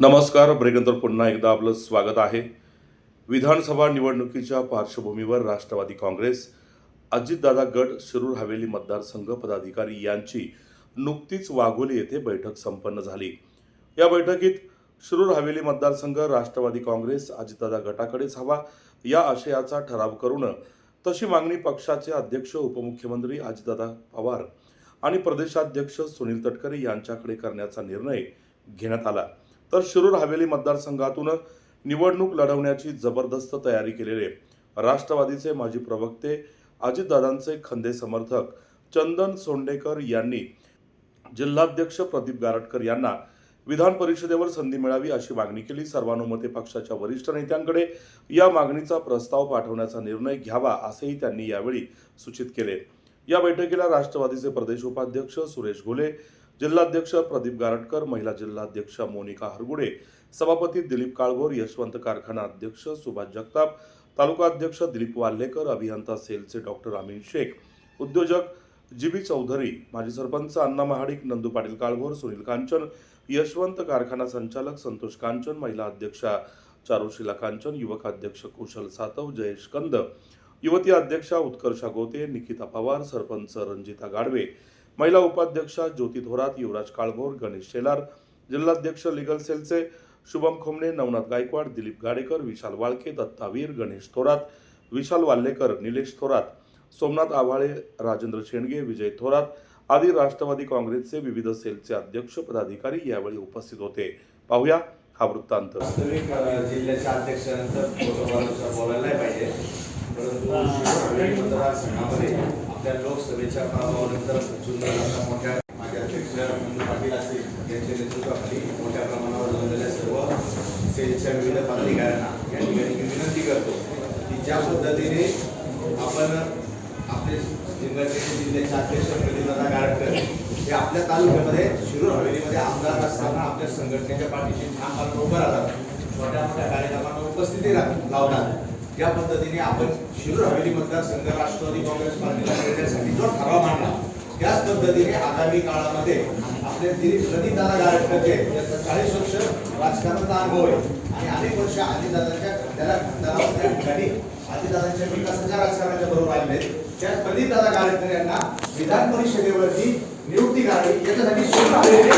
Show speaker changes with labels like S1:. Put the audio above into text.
S1: नमस्कार ब्रेकनंतर पुन्हा एकदा आपलं स्वागत आहे. विधानसभा निवडणुकीच्या पार्श्वभूमीवर राष्ट्रवादी काँग्रेस अजितदादा गट शिरूर हवेली मतदारसंघ पदाधिकारी यांची नुकतीच वाघोली येथे बैठक संपन्न झाली. या बैठकीत शिरूर हवेली मतदारसंघ राष्ट्रवादी काँग्रेस अजितदादा गटाकडेच हवा या आशयाचा ठराव करून तशी मागणी पक्षाचे अध्यक्ष उपमुख्यमंत्री अजितदादा पवार आणि प्रदेशाध्यक्ष सुनील तटकरे यांच्याकडे करण्याचा निर्णय घेण्यात आला. तर शिरूर हवेली मतदारसंघातून निवडणूक लढवण्याची जबरदस्त तयारी केलेले राष्ट्रवादीचे माजी प्रवक्ते अजितदादांचे खंदे समर्थक चंदन सोंडेकर यांनी जिल्हाध्यक्ष प्रदीप गारटकर यांना विधान परिषदेवर संधी मिळावी अशी मागणी केली. सर्वानुमते पक्षाच्या वरिष्ठ नेत्यांकडे या मागणीचा प्रस्ताव पाठवण्याचा निर्णय घ्यावा असेही त्यांनी यावेळी सूचित केले. या बैठकीला राष्ट्रवादीचे प्रदेश उपाध्यक्ष सुरेश घोले जिल्हाध्यक्ष प्रदीप गारटकर महिला जिल्हाध्यक्ष मोनिका हरगुडे सभापती दिलीप काळभोर यशवंत कारखाना अध्यक्ष सुभाष जगताप तालुका अध्यक्ष दिलीप वाल्हेकर अभियंता सेलचे डॉक्टर अमिन शेख उद्योजक जी बी चौधरी माजी सरपंच अण्णा महाडिक नंदू पाटील काळभोर सुनील कांचन यशवंत कारखाना संचालक संतोष कांचन महिला अध्यक्षा चारुशिला कांचन युवक अध्यक्ष कुशल सातव जयेश कंद युवती अध्यक्षा उत्कर्षा गोते निकिता पवार सरपंच रंजिता गाडवे महिला उपाध्यक्षा ज्योती थोरात युवराज काळभोर गणेश शेलार जिल्हाध्यक्ष लिगल सेलचे शुभम खोमणे नवनाथ गायकवाड दिलीप गाडेकर विशाल वाळके दत्तावीर गणेश थोरात विशाल वाल्लेकर निलेश थोरात सोमनाथ आव्हाळे राजेंद्र शेंडगे विजय थोरात आदी राष्ट्रवादी काँग्रेसचे विविध सेलचे अध्यक्ष पदाधिकारी यावेळी उपस्थित होते. पाहूया हा वृत्तांत.
S2: जिल्ह्याच्या अध्यक्षानंतर बोलायला पाहिजे. परंतु आपल्या लोकसभेच्या प्रभावानंतर जुन्नर मोठ्या माझ्या अध्यक्ष नंदू पाटील असतील. यांच्या नेतृत्वाखाली मोठ्या प्रमाणावर जमलेल्या सर्व सेलच्या विविध पदाधिकाऱ्यांना या ठिकाणी मी विनंती करतो की ज्या पद्धतीने आपण आपले जिल्ह्याचे जिल्ह्याचे अध्यक्ष प्रतिदादा गारटकर हे आपल्या तालुक्यामध्ये शिरूर हवेलीमध्ये आमदार असताना आपल्या संघटनेच्या पाठीशी ठामपणे उभं राहतात. छोट्या मोठ्या कार्यक्रमांना उपस्थिती लावतात. त्या पद्धतीने आपण शिरूर हवेली मतदारसंघ राष्ट्रवादी काँग्रेस पार्टीला देण्यासाठी जो ठराव मांडला त्याच पद्धतीने आगामी काळामध्ये आपले दिलीप प्रदीपदादा गारटकर जे चाळीस वर्ष राजकारणाचा अनुभव आहे आणि अनेक वर्ष आदिदादांच्या त्याला त्या ठिकाणी आदिदादांच्या विकासाच्या राजकारणाच्या बरोबर आलेले त्या प्रदीपदादा गारटकर यांना विधान परिषदेवरती नियुक्ती करावी याच्यासाठी शिवसेनेने